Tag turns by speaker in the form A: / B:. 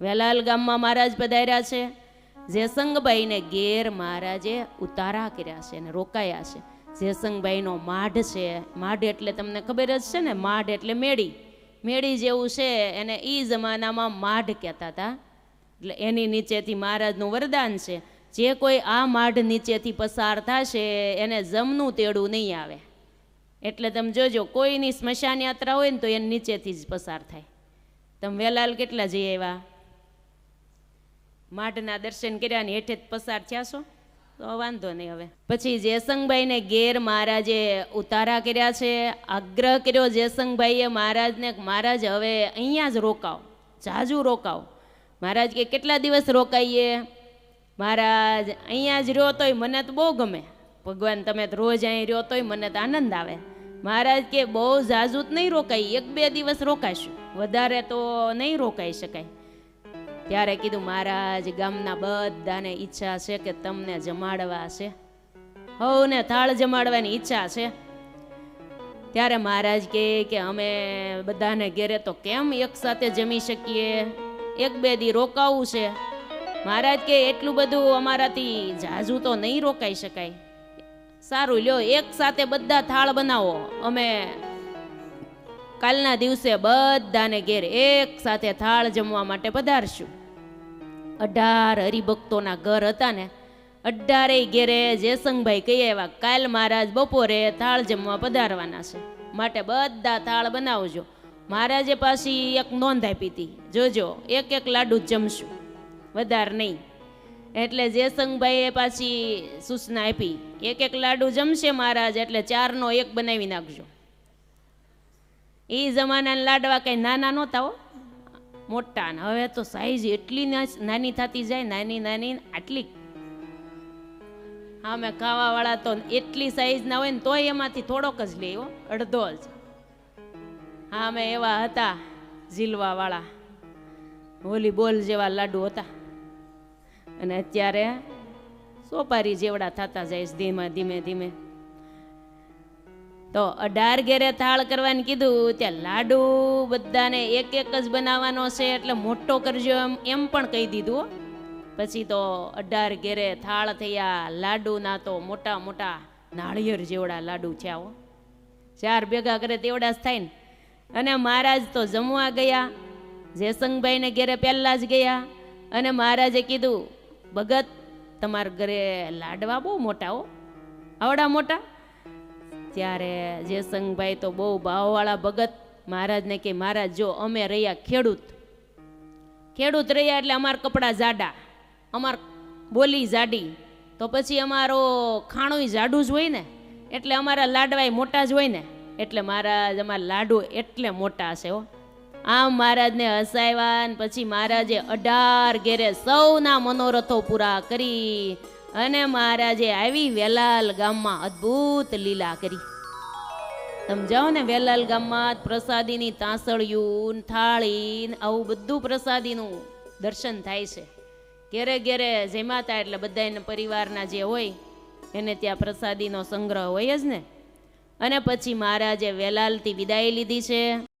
A: વેલાલ ગામમાં મહારાજ પધાર્યા છે. જેસંગભાઈને ઘેર મહારાજે ઉતારા કર્યા છે અને રોકાયા છે. જેસંગભાઈનો માઢ છે. માઢ એટલે તમને ખબર જ છે ને, માઢ એટલે મેળી. મેળી જેવું છે એને એ જમાનામાં માઢ કહેતા હતા. એટલે એની નીચેથી મહારાજનું વરદાન છે. જે કોઈ આ માઢ નીચેથી પસાર થશે એને જમનું તેડું નહીં આવે. એટલે તમે જોજો, કોઈની સ્મશાન યાત્રા હોય ને તો એની નીચેથી જ પસાર થાય. તમે વેલાલ કેટલા જઈ આવ્યા? માઢના દર્શન કર્યા ને હેઠે જ પસાર થયા છો? તો વાંધો નહીં હવે. પછી જયસંગભાઈને ઘેર મહારાજે ઉતારા કર્યા છે, આગ્રહ કર્યો જયસંગભાઈએ મહારાજને મહારાજ, હવે અહીંયા જ રોકાવ જાજુ રોકાવ મહારાજ કે, કેટલા દિવસ રોકાઈએ? મહારાજ, અહીંયા જ રહ્યો તોય મને તો બહુ ગમે. ભગવાન તમે તો રોજ અહીં રહ્યો તોય મને તો આનંદ આવે. મહારાજ કે, બહુ જ નહીં રોકાઈ, એક બે દિવસ રોકાશું. વધારે તો નહીં રોકાઈ શકાય. ત્યારે કીધું, મહારાજ, ગામના બધાને ઈચ્છા છે કે તમને જમાડવા છે. હવને થાળ જમાડવાની ઈચ્છા છે. ત્યારે મહારાજ કહે કે, અમે બધાને ઘેરે તો કેમ એકસાથે જમી શકીએ? એક બે દી રોકાવું છે. મહારાજ કે એટલું બધું અમારાથી જાજુ તો નહીં રોકાઈ શકાય. સારું લ્યો, એક સાથે બધા થાળ બનાવો. અમે કાલના દિવસે બધાને ઘેર એક સાથે થાળ જમવા માટે પધારશું. અઢાર હરિભક્તોના ઘર હતા ને, અઢારેય ઘેરે જયસંગભાઈ કહીએ એવા કાલ મહારાજ બપોરે થાળ જમવા પધારવાના છે. માટે બધા થાળ બનાવજો. મહારાજે પાછી એક નોંધ આપી હતી. જોજો, એક એક લાડુ જમશું. વધારે નહીં. એટલે જયસંગભાઈએ પાછી સૂચના આપી, એક એક લાડુ જમશે મહારાજ, એટલે ચારનો એક બનાવી નાખજો. એ જમાનાના લાડવા કંઈ નાના નહોતા હો. મોટા ને. હવે તો સાઈઝ એટલી નાની થતી જાય, નાની નાની આટલી. હા મેં ખાવાવાળા તો એટલી સાઈઝ ના હોય ને તોય એમાંથી થોડોક જ લે અડધો જ. હા મેં એવા હતા ઝીલવાવાળા વોલીબોલ જેવા લાડુ હતા. અને અત્યારે સોપારી જેવડા થતા જાય ધીમે ધીમે ધીમે. તો અઢાર ઘેરે થાળ કરવાનું કીધું ત્યાં લાડુ બધાને એક એક જ બનાવવાનો છે, એટલે મોટો કરજો એમ એમ પણ કહી દીધું પછી તો અઢાર ઘેરે થાળ થયા, લાડુના તો મોટા મોટા નાળિયેર જેવડા લાડુ છે હો. ચાર ભેગા કરે તેવડા જ થાય ને. અને મહારાજ તો જમવા ગયા, જયસંગભાઈને ઘેરે પહેલાં જ ગયા, અને મહારાજે કીધું, ભગત, તમારા ઘરે લાડવા બહુ મોટા હો. આવડા મોટા? ત્યારે જયસંગભાઈ તો બહુ ભાવવાળા ભગત. મહારાજને કે, મહારાજ, જો અમે રહ્યા ખેડૂત. ખેડૂત રહ્યા એટલે અમાર કપડાં જાડા, અમાર બોલી જાડી. તો પછી અમારો ખાણું જાડું જ હોય ને, એટલે અમારા લાડવાય મોટા જ હોય ને, એટલે મહારાજ, અમારા લાડુ એટલે મોટા છે હો. આમ મહારાજને હસાવ્યા પછી મહારાજે અઢાર ઘેરે સૌના મનોરથો પૂરા કરી. અને મહારાજે આવી વેલાલ ગામમાં અદ્ભુત લીલા કરી. તમે જાઓ ને વેલાલ ગામમાં પ્રસાદીની તાંસળિયું થાળી આવું બધું પ્રસાદીનું દર્શન થાય છે. ઘેરે ઘેરે જેમાતા એટલે બધા એના પરિવારના જે હોય, એને ત્યાં પ્રસાદીનો સંગ્રહ હોય જ ને. અને પછી મહારાજે વેલાલથી વિદાય લીધી છે.